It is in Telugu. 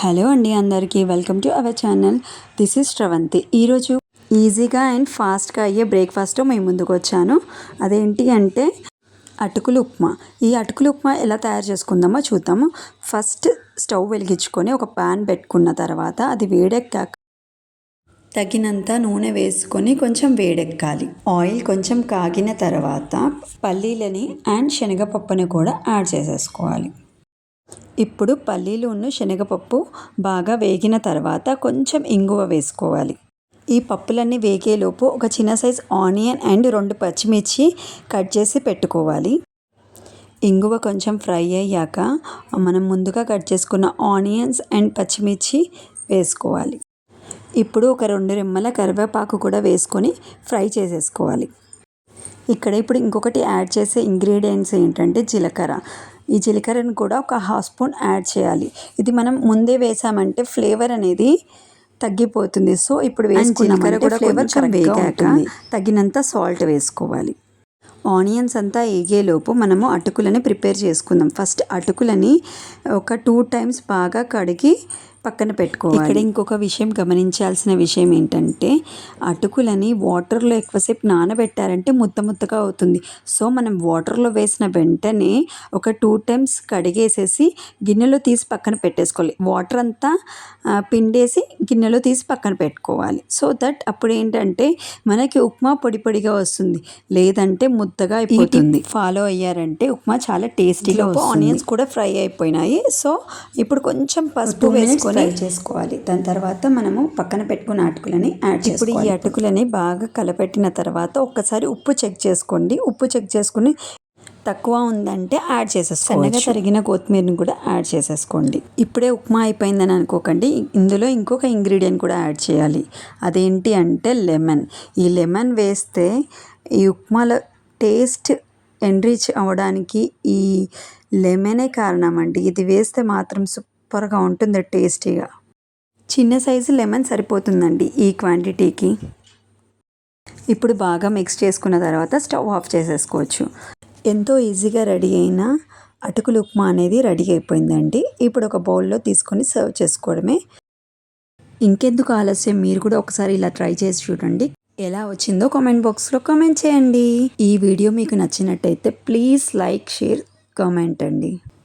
హలో అండి అందరికీ welcome to our channel. This is Shravanthi ఈరోజు ఈజీగా అండ్ ఫాస్ట్గా అయ్యే బ్రేక్ఫాస్ట్ మేము ముందుకు వచ్చాను. అదేంటి అంటే అటుకులు ఉప్మా. ఈ అటుకులు ఉప్మా ఎలా తయారు చేసుకుందామో చూద్దాము. ఫస్ట్ స్టవ్ వెలిగించుకొని ఒక పాన్ పెట్టుకున్న తర్వాత అది వేడెక్కాక తగినంత నూనె వేసుకొని కొంచెం వేడెక్కాలి. ఆయిల్ కొంచెం కాగిన తర్వాత పల్లీలని అండ్ శనగపప్పుని కూడా యాడ్ చేసేసుకోవాలి. ఇప్పుడు పల్లీలును శనగపప్పు బాగా వేగిన తర్వాత కొంచెం ఇంగువ వేసుకోవాలి. ఈ పప్పులన్నీ వేగేలోపు ఒక చిన్న సైజ్ ఆనియన్ అండ్ రెండు పచ్చిమిర్చి కట్ చేసి పెట్టుకోవాలి. ఇంగువ కొంచెం ఫ్రై అయ్యాక మనం ముందుగా కట్ చేసుకున్న ఆనియన్స్ అండ్ పచ్చిమిర్చి వేసుకోవాలి. ఇప్పుడు ఒక రెండు రెమ్మల కరివేపాకు కూడా వేసుకొని ఫ్రై చేసేసుకోవాలి. ఇక్కడ ఇప్పుడు ఇంకొకటి యాడ్ చేసే ఇంగ్రీడియంట్స్ ఏంటంటే జీలకర్ర. ఈ జీలకర్రను కూడా ఒక హాఫ్ స్పూన్ యాడ్ చేయాలి. ఇది మనం ముందే వేసామంటే ఫ్లేవర్ అనేది తగ్గిపోతుంది. సో ఇప్పుడు వేసుకున్న కూడా ఫ్లేవర్ వేగాక తగినంత సాల్ట్ వేసుకోవాలి. ఆనియన్స్ అంతా ఏగేలోపు మనము అటుకులని ప్రిపేర్ చేసుకుందాం. ఫస్ట్ అటుకులని ఒక టూ టైమ్స్ బాగా కడిగి పక్కన పెట్టుకోవాలి. ఇక్కడ ఇంకొక విషయం గమనించాల్సిన విషయం ఏంటంటే అటుకులని వాటర్లో ఎక్కువసేపు నానబెట్టారంటే ముద్ద ముద్దగా అవుతుంది. సో మనం వాటర్లో వేసిన వెంటనే ఒక టూ టైమ్స్ కడిగేసేసి గిన్నెలో తీసి పక్కన పెట్టేసుకోవాలి. వాటర్ అంతా పిండేసి గిన్నెలో తీసి పక్కన పెట్టుకోవాలి. సో దట్ అప్పుడు ఏంటంటే మనకి ఉప్మా పొడి పొడిగా వస్తుంది. లేదంటే ముద్దగా అయిపోతుంది. ఫాలో అయ్యారంటే ఉప్మా చాలా టేస్టీగా ఆనియన్స్ కూడా ఫ్రై అయిపోయినాయి. సో ఇప్పుడు కొంచెం పసుపు వేసుకొని ఫ్రై చేసుకోవాలి. దాని తర్వాత మనము పక్కన పెట్టుకున్న అటుకులని యాడ్ ఇప్పుడు ఈ అటుకులని బాగా కలపెట్టిన తర్వాత ఒక్కసారి ఉప్పు చెక్ చేసుకోండి. ఉప్పు చెక్ చేసుకుని తక్కువ ఉందంటే యాడ్ చేసేసుకోండి సన్నగా తరిగిన కొత్తిమీరని కూడా యాడ్ చేసేసుకోండి. ఇప్పుడే ఉప్మా అయిపోయిందని అనుకోకండి. ఇందులో ఇంకొక ఇంగ్రీడియంట్ కూడా యాడ్ చేయాలి. అదేంటి అంటే లెమన్ ఈ లెమన్ వేస్తే ఈ ఉప్మాలో టేస్ట్ ఎన్రిచ్ అవ్వడానికి ఈ లెమనే కారణం అండి. ఇది వేస్తే మాత్రం సూపర్గా ఉంటుంది టేస్టీగా. చిన్న సైజు లెమన్ సరిపోతుందండి ఈ క్వాంటిటీకి. ఇప్పుడు బాగా మిక్స్ చేసుకున్న తర్వాత స్టవ్ ఆఫ్ చేసేసుకోవచ్చు. ఎంతో ఈజీగా రెడీ అయిన అటుకులు ఉప్మా అనేది రెడీ అయిపోయిందండి. ఇప్పుడు ఒక బౌల్లో తీసుకొని సర్వ్ చేసుకోవడమే. ఇంకెందుకు ఆలస్యం? మీరు కూడా ఒకసారి ఇలా ట్రై చేసి చూడండి. ఎలా వచ్చిందో కామెంట్ బాక్స్లో కామెంట్ చేయండి. ఈ వీడియో మీకు నచ్చినట్టయితే ప్లీజ్ లైక్ షేర్ కామెంట్ అండి.